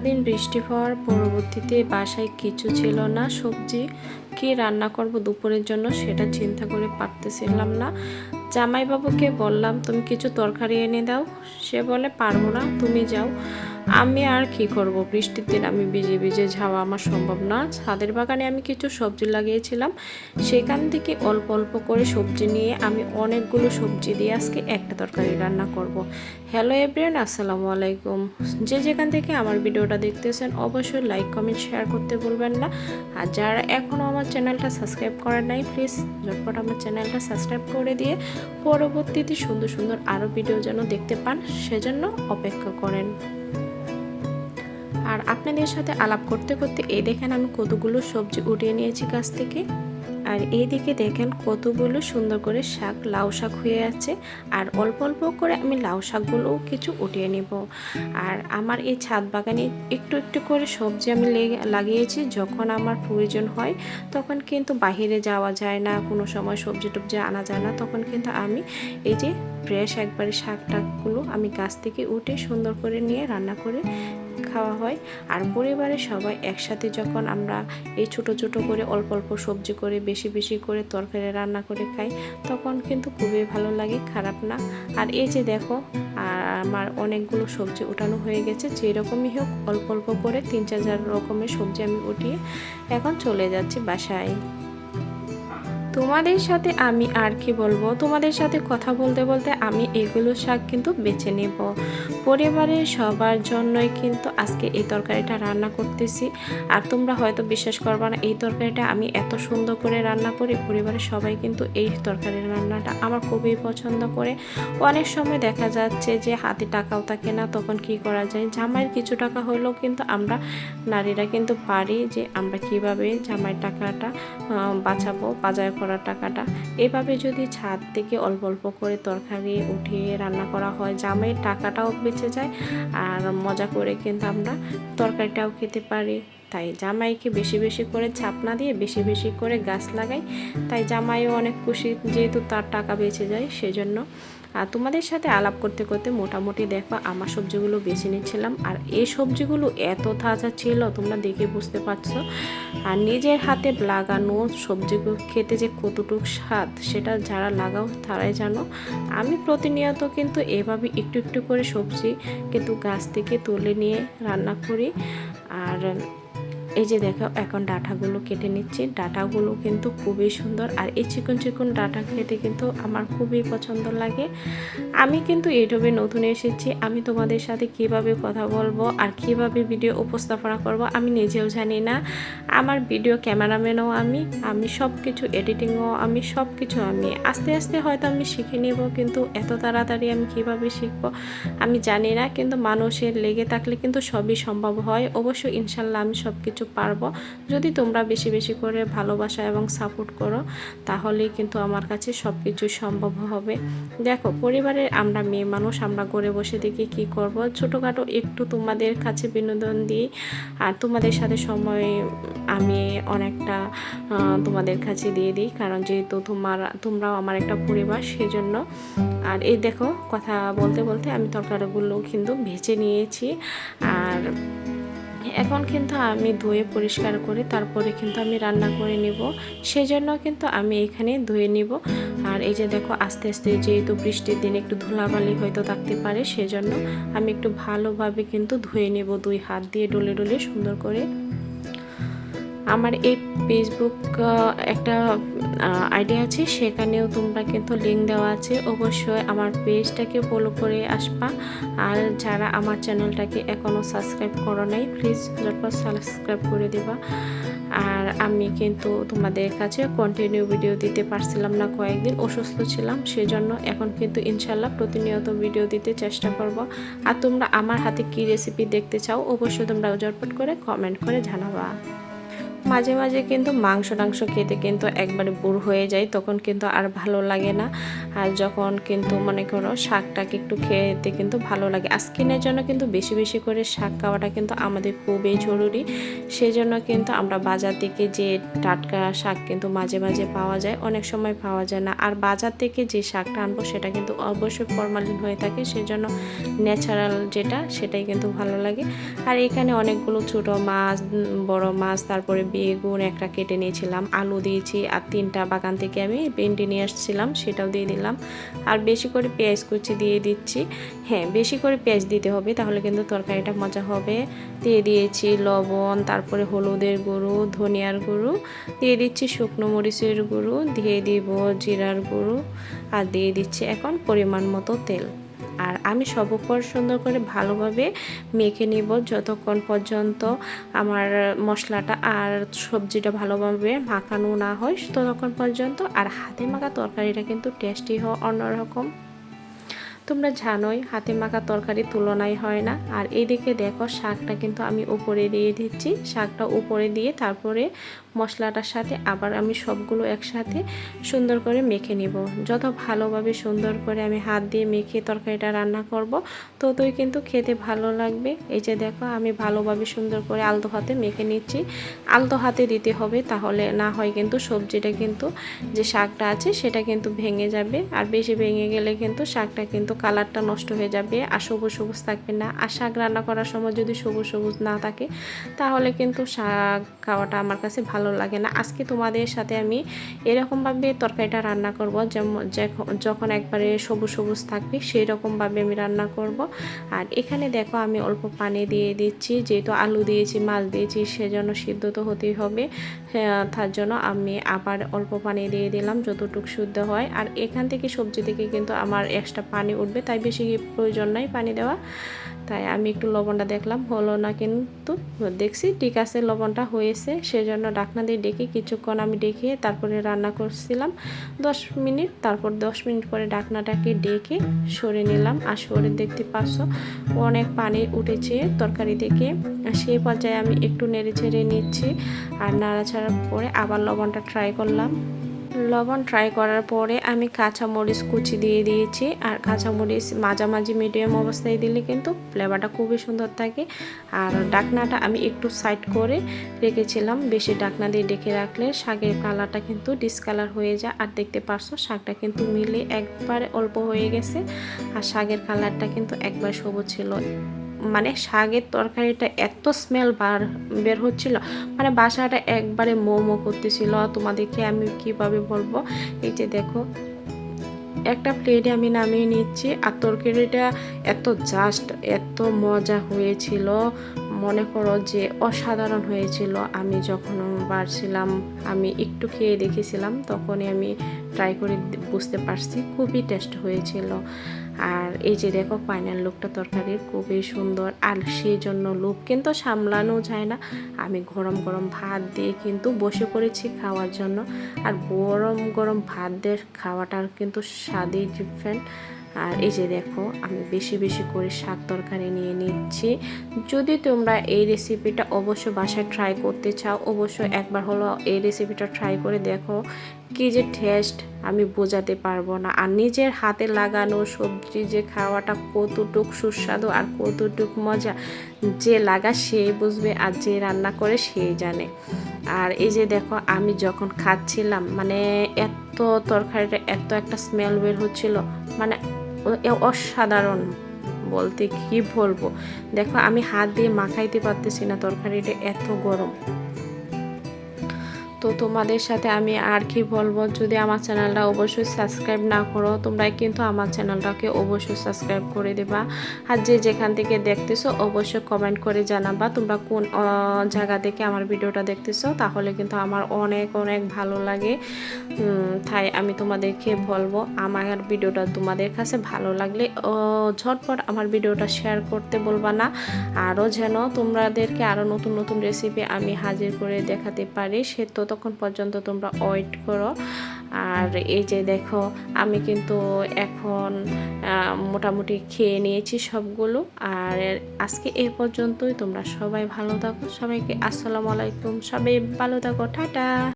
সারাদিন বৃষ্টি হওয়ার পরবর্তীতে বাসায় কিছু ছিল না, সবজি কি রান্না করব দুপুরের জন্য সেটা চিন্তা করে পারতেছিলাম না। জামাইবাবুকে বললাম, তুমি কিছু তরকারি এনে দাও। সে বলে, পারব না, তুমি যাও। আমি আর কি করব? বৃষ্টির দিন আমি ভিজে ভিজে যাওয়া আমার সম্ভব না। ছাদের বাগানে আমি কিছু সবজি লাগিয়েছিলাম। সেখান থেকে অল্প অল্প করে সবজি নিয়ে আমি অনেকগুলো সবজি দিয়ে আজকে একটা তরকারি রান্না করব। হ্যালো এভরিয়ান আসসালামু আলাইকুম। যে যেখান থেকে আমার ভিডিওটা দেখতেছেন, অবশ্যই লাইক, কমেন্ট, শেয়ার করতে ভুলবেন না। আর যারা এখনও আমার চ্যানেলটা সাবস্ক্রাইব করেন নাই, প্লিজ ঝটপট আমার চ্যানেলটা সাবস্ক্রাইব করে দিয়ে পরবর্তীতে সুন্দর সুন্দর আরও ভিডিও যেন দেখতে পান, সেজন্য অপেক্ষা করেন। আর আপনাদের সাথে আলাপ করতে করতে এই দেখেন আমি কতগুলো সবজি উঠিয়ে নিয়েছি গাছ থেকে। আর এইদিকে দেখেন কতগুলো সুন্দর করে শাক, লাউ শাক হয়ে আছে। আর অল্প অল্প করে আমি লাউ শাকগুলোও কিছু উঠিয়ে নেব। আর আমার এই ছাদ বাগানে একটু একটু করে সবজি আমি লাগিয়েছি। যখন আমার প্রয়োজন হয়, তখন কিন্তু বাহিরে যাওয়া যায় না। কোনো সময় সবজি টবজি আনা যায় না। তখন কিন্তু আমি এই যে ফ্রেশ একবারে শাক টাকগুলো আমি গাছ থেকে উঠে সুন্দর করে নিয়ে রান্না করে খাওয়া হয়। আর পরিবারের সবাই একসাথে যখন আমরা এই ছোট ছোট করে অল্প অল্প সবজি করে, বেশি বেশি করে তরকারি রান্না করে খাই, তখন কিন্তু খুবই ভালো লাগে, খারাপ না। আর এই যে দেখো, আর আমার অনেকগুলো সবজি উঠানো হয়ে গেছে, যেরকমই হোক অল্প অল্প করে তিন চার রকমের সবজি আমি উঠিয়ে এখন চলে যাচ্ছি বাসায়। তোমাদের সাথে আমি আর কি বলব? তোমাদের সাথে কথা বলতে বলতে আমি এগুলো শাক কিন্তু বেছে নেব। পরিবারের সবার জন্যই কিন্তু আজকে এই তরকারিটা রান্না করতেছি। আর তোমরা হয়তো বিশ্বাস করবে না, এই তরকারিটা আমি এত সুন্দর করে রান্না করি, পরিবারের সবাই কিন্তু এই তরকারির রান্নাটা আমার খুবই পছন্দ করে। অনেক সময় দেখা যাচ্ছে যে হাতে টাকাও থাকে না, তখন কি করা যায়? জামাইয়ের কিছু টাকা হলেও কিন্তু আমরা নারীরা কিন্তু পারি যে আমরা কীভাবে জামাইয়ের টাকাটা বাঁচাবো বাজার করার টাকাটা। এভাবে যদি ছাদ থেকে অল্প অল্প করে তরকারি উঠিয়ে রান্না করা হয়, জামের টাকাটাও বেঁচে যায়। আর মজা করে কিন্তু আমরা তরকারিটাও খেতে পারি। তাই জামাইকে বেশি বেশি করে ছাপনা দিয়ে বেশি বেশি করে গাছ লাগাই। তাই জামাইও অনেক খুশি যেহেতু তার টাকা বেঁচে যায়, সেজন্য। আর তোমাদের সাথে আলাপ করতে করতে মোটামুটি দেখো আমার সবজিগুলো বেছে নিচ্ছিলাম। আর এই সবজিগুলো এত তাজা ছিল, তোমরা দেখে বুঝতে পারছ। আর নিজের হাতে লাগানো সবজিগুলো খেতে যে কতটুক স্বাদ, সেটা যারা লাগাও তারাই জানো। আমি প্রতিনিয়ত কিন্তু এভাবে একটু একটু করে সবজি কিন্তু গাছ থেকে তুলে নিয়ে রান্না করি। আর এই যে দেখো, এখন ডাটাগুলো কেটে নিচ্ছি। ডাটাগুলো কিন্তু খুবই সুন্দর। আর এই চিকন চিকন ডাটা খেতে কিন্তু আমার খুবই পছন্দ লাগে। আমি কিন্তু ইউটিউবে নতুন এসেছি। আমি তোমাদের সাথে কীভাবে কথা বলব আর কীভাবে ভিডিও উপস্থাপনা করব, আমি নিজেও জানি না। আমার ভিডিও ক্যামেরাম্যানও আমি আমি সব কিছু এডিটিংও আমি সব কিছু আমি। আস্তে আস্তে হয়তো আমি শিখে নেব, কিন্তু এত তাড়াতাড়ি আমি কীভাবে শিখব আমি জানি না। কিন্তু মানুষের লেগে থাকলে কিন্তু সবই সম্ভব হয়। অবশ্যই ইনশাল্লাহ আমি সব কিছু কিছু পারব। যদি তোমরা বেশি বেশি করে ভালোবাসা এবং সাপোর্ট করো, তাহলেই কিন্তু আমার কাছে সব কিছু সম্ভব হবে। দেখো, পরিবারের আমরা মেয়ে মানুষ, আমরা ঘরে বসে দেখি কি করব? ছোটোখাটো একটু তোমাদের কাছে বিনোদন দিই, আর তোমাদের সাথে সময় আমি অনেকটা তোমাদের কাছে দিয়ে দিই। কারণ যেহেতু তোমার, তোমরাও আমার একটা পরিবার, সেজন্য, আর এই দেখো, কথা বলতে বলতে আমি তরকারিগুলো কিন্তু ভেজে নিয়েছি। আর এখন কিন্তু আমি ধুয়ে পরিষ্কার করে, তারপরে কিন্তু আমি রান্না করে নিব। সেজন্য কিন্তু আমি এখানে ধুয়ে নিব। আর এই যে দেখো, আস্তে আস্তে যেহেতু বৃষ্টির দিন একটু ধুলাবালি হয়তো থাকতে পারে, সেজন্য আমি একটু ভালোভাবে কিন্তু ধুয়ে নেব দুই হাত দিয়ে ডলে ডলে সুন্দর করে। আমার এই ফেসবুক একটা আইডিয়া আছে, সেখানেও তোমরা কিন্তু লিঙ্ক দেওয়া আছে। অবশ্যই আমার পেজটাকে ফলো করে আসবা। আর যারা আমার চ্যানেলটাকে এখনও সাবস্ক্রাইব করো নাই প্লিজ ঝটপট সাবস্ক্রাইব করে দেবা। আর আমি কিন্তু তোমাদের কাছে কন্টিনিউ ভিডিও দিতে পারছিলাম না, কয়েকদিন অসুস্থ ছিলাম, সেজন্য এখন কিন্তু ইনশাল্লাহ প্রতিনিয়ত ভিডিও দিতে চেষ্টা করব। আর তোমরা আমার হাতে কি রেসিপি দেখতে চাও, অবশ্যই তোমরা ঝটপট করে কমেন্ট করে জানাবা। মাঝে মাঝে কিন্তু মাংস টাংস খেতে কিন্তু একবারে বুড় হয়ে যায়, তখন কিন্তু আর ভালো লাগে না। আর যখন কিন্তু মনে করো শাকটাকে একটু খেতে কিন্তু ভালো লাগে। আর স্কিনের জন্য কিন্তু বেশি বেশি করে শাক খাওয়াটা কিন্তু আমাদের খুবই জরুরি। সেজন্য কিন্তু আমরা বাজার থেকে যে টাটকা শাক কিন্তু মাঝে মাঝে পাওয়া যায়, অনেক সময় পাওয়া যায় না। আর বাজার থেকে যে শাকটা আনব সেটা কিন্তু অবশ্যই ফরমালিন হয়ে থাকে, সেজন্য ন্যাচারাল যেটা সেটাই কিন্তু ভালো লাগে। আর এখানে অনেকগুলো ছোট মাছ, বড় মাছ, তারপরে বেগুন একটা কেটে নিয়েছিলাম, আলু দিয়েছি আর তিনটা বাগান থেকে আমি ভেন্ডি নিয়ে আসছিলাম, সেটাও দিয়ে দিলাম। আর বেশি করে পেঁয়াজ কুচি দিয়ে দিচ্ছি। হ্যাঁ বেশি করে পেঁয়াজ দিতে হবে, তাহলে কিন্তু তরকারিটা মজা হবে। দিয়ে দিয়েছি লবণ, তারপরে হলুদের গুঁড়ো, ধনিয়ার গুঁড়ো, দিয়ে দিচ্ছি শুকনো মরিচের গুঁড়ো, দিয়ে দিব জিরার গুঁড়ো, আর দিয়ে দিচ্ছি এখন পরিমাণ মতো তেল। আর আমি সব উপর সুন্দর করে ভালোভাবে মেখে নিব যতক্ষণ পর্যন্ত আমার মশলাটা আর সবজিটা ভালোভাবে মাখানো না হয়, ততক্ষণ পর্যন্ত। আর হাতে মাখা তরকারিটা কিন্তু টেস্টি হয় অন্যরকম। তোমরা জানোই, হাতে মাখা তরকারি তুলনায় হয় না। আর এদিকে দেখো, শাকটা কিন্তু আমি উপরে দিয়ে দিচ্ছি। শাকটা উপরে দিয়ে তারপরে মশলাটার সাথে আবার আমি সবগুলো একসাথে সুন্দর করে মেখে নিব। যত ভালোভাবে সুন্দর করে আমি হাত দিয়ে মেখে তরকারিটা রান্না করব, ততই কিন্তু খেতে ভালো লাগবে। এই যে দেখো, আমি ভালোভাবে সুন্দর করে আলতো হাতে মেখে নিচ্ছি। আলতো হাতে দিতে হবে, তাহলে না হয় কিন্তু সবজিটা কিন্তু যে শাকটা আছে, সেটা কিন্তু ভেঙে যাবে। আর বেশি ভেঙে গেলে কিন্তু শাকটা কিন্তু কালারটা নষ্ট হয়ে যাবে আর সবুজ সবুজ থাকবে না। আর শাক রান্না করার সময় যদি সবুজ সবুজ না থাকে তাহলে কিন্তু শাক খাওয়াটা আমার কাছে ভালো লাগে না। আজকে তোমাদের সাথে আমি এরকমভাবে তরকারিটা রান্না করব। যেমন যখন একবারে সবুজ সবুজ থাকবে সেই রকমভাবে আমি রান্না করব। আর এখানে দেখো আমি অল্প পানি দিয়ে দিচ্ছি যেহেতু আলু দিয়েছি মাছ দিয়েছি সেজন্য সিদ্ধ তো হতেই হবে। হ্যাঁ, তার জন্য আমি আবার অল্প পানি দিয়ে দিলাম যতটুকু শুদ্ধ হয়। আর এখান থেকে সবজি থেকে কিন্তু আমার এক্সট্রা পানি উঠবে তাই বেশি প্রয়োজন নাই পানি দেওয়া। তাই আমি একটু লবণটা দেখলাম, হলো না কিন্তু দেখছি ঠিক আছে লবণটা হয়েছে, সেজন্য ডাকনা দিয়ে ডেকে কিছুক্ষণ আমি ডেকে তারপরে রান্না করছিলাম। দশ মিনিট, তারপর দশ মিনিট পরে ডাকনাটাকে ডেকে সরে নিলাম। আর সরে দেখতে পাচ্ছ অনেক পানি উঠেছে তরকারি থেকে। সেই পর্যায়ে আমি একটু নেড়ে ছেড়ে নিচ্ছি, আর নাড়াছাড়ার পরে আবার লবণটা ট্রাই করলাম। লবণ ট্রাই করার পরে আমি কাঁচামরিচ কুচি দিয়ে দিয়েছি। আর কাঁচামরিচ মাঝামাঝি মিডিয়াম অবস্থায় দিলে কিন্তু ফ্লেভারটা খুবই সুন্দর থাকে। আর ডাকনাটা আমি একটু সাইড করে রেখেছিলাম। বেশি ডাকনা দিয়ে ডেকে রাখলে শাকের কালারটা কিন্তু ডিসকালার হয়ে যায়। আর দেখতে পারছ, শাকটা কিন্তু মিলে একবারে অল্প হয়ে গেছে। আর শাকের কালারটা কিন্তু একবার সবুজ ছিল। মানে শাকের তরকারিটা এত স্মেল বার, বের হচ্ছিল। মানে বাসাটা একবারে মোমো করতেছিল। তোমাদেরকে আমি কীভাবে বলব? এই যে দেখো, একটা প্লেটে আমি নামিয়ে নিচ্ছি আর তরকারিটা এত জাস্ট এত মজা হয়েছিল। মনে করো যে অসাধারণ হয়েছিল। আমি যখন বাড়ছিলাম, আমি একটু খেয়ে দেখেছিলাম, তখনই আমি ট্রাই করে বুঝতে পারছি। খুবই টেস্ট হয়েছিল। আর এই যে দেখো ফাইনাল লুকটা তরকারির খুবই সুন্দর। আর সেই জন্য লুক কিন্তু সামলানো যায় না। আমি গরম গরম ভাত দিয়ে কিন্তু বসে পড়েছি খাওয়ার জন্য। আর গরম গরম ভাত দিয়ে খাওয়াটার কিন্তু স্বাদই ডিফারেন্ট আর এই যে দেখো, আমি বেশি বেশি করে শাক তরকারি নিয়ে নিচ্ছি। যদি তোমরা এই রেসিপিটা অবশ্য বাসায় ট্রাই করতে চাও অবশ্যই একবার হলো এই রেসিপিটা ট্রাই করে দেখো। কি যে টেস্ট আমি বোঝাতে পারব না। আর নিজের হাতে লাগানো সবজি, যে খাওয়াটা কতটুক সুস্বাদু আর কতটুক মজা, যে লাগা সেই বুঝবে আর যে রান্না করে সেই জানে। আর এই যে দেখো, আমি যখন খাচ্ছিলাম মানে এত তরকারিটা, এত একটা স্মেল বের হচ্ছিল মানে অসাধারণ বলতে কি বলব? দেখো, আমি হাত দিয়ে মাখাইতে পারতেছি না তরকারিটা এত গরম। তো তোমাদের সাথে আমি আর কি বলব? যদি আমার চ্যানেলটা অবশ্যই সাবস্ক্রাইব না করো তোমরা কিন্তু আমার চ্যানেলটাকে অবশ্যই সাবস্ক্রাইব করে দেবা। আর যে যেখান থেকে দেখতেছো, অবশ্যই কমেন্ট করে জানাবা তোমরা কোন জায়গা থেকে আমার ভিডিওটা দেখতেছো, তাহলে কিন্তু আমার অনেক অনেক ভালো লাগে। তাই আমি তোমাদেরকে বলব, আমার ভিডিওটা তোমাদের কাছে ভালো লাগলে ঝটপট আমার ভিডিওটা শেয়ার করতে বলবা না। আরও যেন তোমাদেরকে আরও নতুন নতুন রেসিপি আমি হাজির করে দেখাতে পারি, সে তো ততক্ষণ পর্যন্ত তোমরা ওয়েট করো। আর এই যে দেখো, আমি কিন্তু এখন মোটামুটি খেয়ে নিয়েছি সবগুলো। আর আজকে এ পর্যন্তই, তোমরা সবাই ভালো থাকো। সবাইকে আসসালামু আলাইকুম। সবাই ভালো থাকো। টাটা!